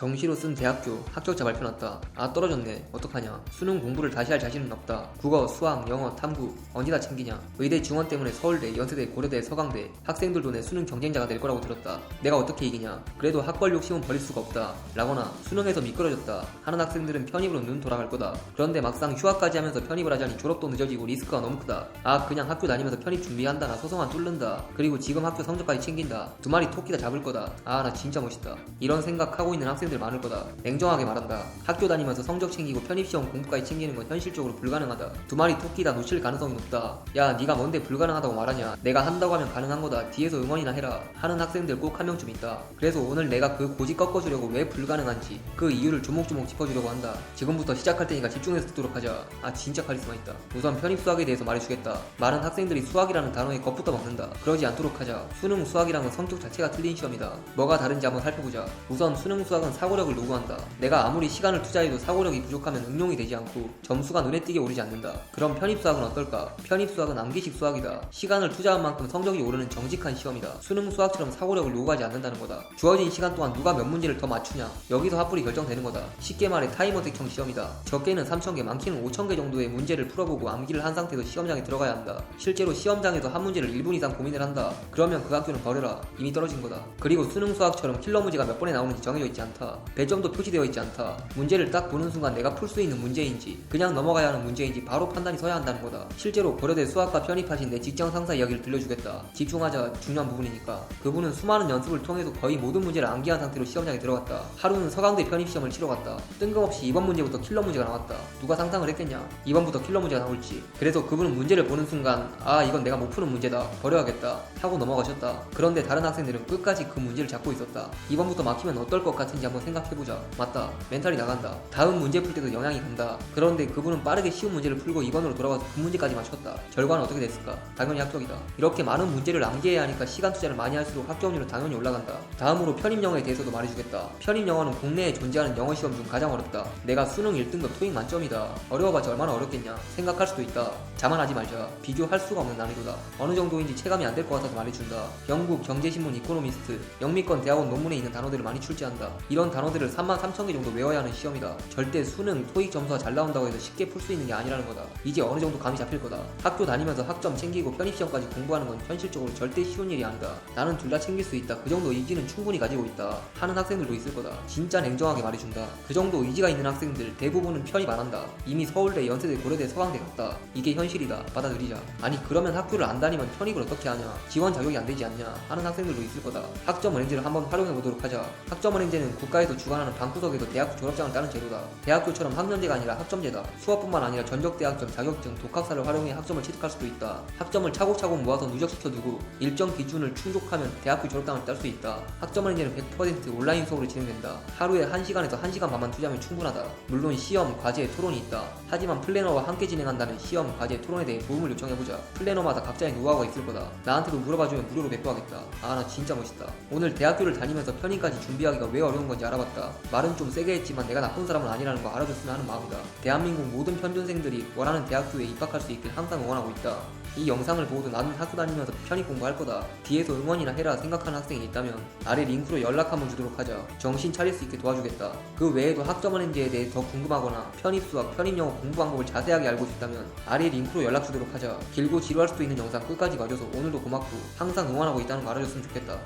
정시로 쓴 대학교 합격자 발표 났다. 아 떨어졌네. 어떡하냐. 수능 공부를 다시 할 자신은 없다. 국어, 수학, 영어, 탐구 언제 다 챙기냐. 의대 지원 때문에 서울대, 연세대, 고려대, 서강대 학생들도 내 수능 경쟁자가 될 거라고 들었다. 내가 어떻게 이기냐. 그래도 학벌 욕심은 버릴 수가 없다. 라거나 수능에서 미끄러졌다. 하는 학생들은 편입으로 눈 돌아갈 거다. 그런데 막상 휴학까지 하면서 편입을 하자니 졸업도 늦어지고 리스크가 너무 크다. 아 그냥 학교 다니면서 편입 준비한다. 나 소송안 뚫는다. 그리고 지금 학교 성적까지 챙긴다. 두 마리 토끼 다 잡을 거다. 아 나 진짜 멋있다. 이런 생각하고 있는 학생 들 많을 거다. 냉정하게 말한다. 학교 다니면서 성적 챙기고 편입시험 공부까지 챙기는 건 현실적으로 불가능하다. 두 마리 토끼 다 놓칠 가능성이 높다. 야 네가 뭔데 불가능하다고 말하냐. 내가 한다고 하면 가능한 거다. 뒤에서 응원이나 해라. 하는 학생들 꼭 한 명쯤 있다. 그래서 오늘 내가 그 고지 꺾어주려고 왜 불가능한지 그 이유를 조목조목 짚어주려고 한다. 지금부터 시작할 테니까 집중해서 듣도록 하자. 아 진짜 카리스마 있다. 우선 편입 수학에 대해서 말해주겠다. 많은 학생들이 수학이라는 단어에 겁부터 먹는다. 그러지 않도록 하자. 수능 수학이랑은 성격 자체가 틀린 시험이다. 뭐가 다른지 한번 살펴보자. 우선 수능 수학은 사고력을 요구한다. 내가 아무리 시간을 투자해도 사고력이 부족하면 응용이 되지 않고 점수가 눈에 띄게 오르지 않는다. 그럼 편입 수학은 어떨까? 편입 수학은 암기식 수학이다. 시간을 투자한 만큼 성적이 오르는 정직한 시험이다. 수능 수학처럼 사고력을 요구하지 않는다는 거다. 주어진 시간 동안 누가 몇 문제를 더 맞추냐. 여기서 합불이 결정되는 거다. 쉽게 말해 타이머택형 시험이다. 적게는 3,000개, 많게는 5,000개 정도의 문제를 풀어보고 암기를 한 상태에서 시험장에 들어가야 한다. 실제로 시험장에서 한 문제를 1분 이상 고민을 한다. 그러면 그 학교는 버려라. 이미 떨어진 거다. 그리고 수능 수학처럼 킬러 문제가 몇 번에 나오는지 정해져 있지 않다. 배점도 표시되어 있지 않다. 문제를 딱 보는 순간 내가 풀 수 있는 문제인지 그냥 넘어가야 하는 문제인지 바로 판단이 서야 한다는 거다. 실제로 고려대 수학과 편입하신 내 직장 상사 이야기를 들려주겠다. 집중하자 중요한 부분이니까. 그분은 수많은 연습을 통해서 거의 모든 문제를 암기한 상태로 시험장에 들어갔다. 하루는 서강대 편입 시험을 치러 갔다. 뜬금없이 이번 문제부터 킬러 문제가 나왔다. 누가 상상을 했겠냐? 이번부터 킬러 문제가 나올지. 그래서 그분은 문제를 보는 순간 아 이건 내가 못 푸는 문제다. 버려야겠다. 하고 넘어가셨다. 그런데 다른 학생들은 끝까지 그 문제를 잡고 있었다. 이번부터 막히면 어떨 것 같은지 한번 생각해보자. 맞다. 멘탈이 나간다. 다음 문제 풀 때도 영향이 간다. 그런데 그분은 빠르게 쉬운 문제를 풀고 2번으로 돌아가서 그 문제까지 맞췄다. 결과는 어떻게 됐을까? 당연히 합격이다. 이렇게 많은 문제를 암기해야 하니까 시간 투자를 많이 할수록 합격률은 당연히 올라간다. 다음으로 편입 영어에 대해서도 말해주겠다. 편입 영어는 국내에 존재하는 영어 시험 중 가장 어렵다. 내가 수능 1등급 토익 만점이다. 어려워봤자 얼마나 어렵겠냐? 생각할 수도 있다. 자만하지 말자. 비교할 수가 없는 난이도다. 어느 정도인지 체감이 안 될 것 같아서 말해준다. 영국 경제신문 이코노미스트, 영미권 대학원 논문에 있는 단어들을 많이 출제한다. 이런 단어들을 3만 3천 개 정도 외워야 하는 시험이다. 절대 수능, 토익 점수가 잘 나온다고 해서 쉽게 풀 수 있는 게 아니라는 거다. 이제 어느 정도 감이 잡힐 거다. 학교 다니면서 학점 챙기고 편입시험까지 공부하는 건 현실적으로 절대 쉬운 일이 아니다. 나는 둘 다 챙길 수 있다. 그 정도 의지는 충분히 가지고 있다. 하는 학생들도 있을 거다. 진짜 냉정하게 말해준다. 그 정도 의지가 있는 학생들 대부분은 편입 안 한다. 이미 서울대, 연세대, 고려대, 서강대 갔다. 이게 현실이다. 받아들이자. 아니 그러면 학교를 안 다니면 편입을 어떻게 하냐? 지원 자격이 안 되지 않냐? 하는 학생들도 있을 거다. 학점 은행제를 한번 활용해 보도록 하자. 학점 은행제는 국 가에서 주관하는 방구석에서 대학교 졸업장을 따는 제도다. 대학교처럼 학년제가 아니라 학점제다. 수업뿐만 아니라 전적 대학점, 자격증, 독학사를 활용해 학점을 취득할 수도 있다. 학점을 차곡차곡 모아서 누적시켜두고 일정 기준을 충족하면 대학교 졸업장을 딸 수 있다. 학점 은행제는 100% 온라인 수업으로 진행된다. 하루에 1시간에서 1시간 반만 투자하면 충분하다. 물론 시험, 과제, 토론이 있다. 하지만 플래너와 함께 진행한다면 시험, 과제, 토론에 대해 도움을 요청해보자. 플래너마다 각자의 노하우가 있을 거다. 나한테도 물어봐주면 무료로 배포하겠다. 아 나 진짜 멋있다. 오늘 대학교를 다니면서 편입까지 준비하기가 왜 어려운 건지 알아봤다. 말은 좀 세게 했지만 내가 나쁜 사람은 아니라는 거 알아줬으면 하는 마음이다. 대한민국 모든 편준생들이 원하는 대학교에 입학할 수 있길 항상 응원하고 있다. 이 영상을 보고도 나는 학교 다니면서 편입 공부할 거다. 뒤에서 응원이나 해라 생각하는 학생이 있다면 아래 링크로 연락 한번 주도록 하자. 정신 차릴 수 있게 도와주겠다. 그 외에도 학점은행제에 대해 더 궁금하거나 편입 수학, 편입 영어 공부 방법을 자세하게 알고 싶다면 아래 링크로 연락 주도록 하자. 길고 지루할 수도 있는 영상 끝까지 봐줘서 오늘도 고맙고 항상 응원하고 있다는 거 알아줬으면 좋겠다.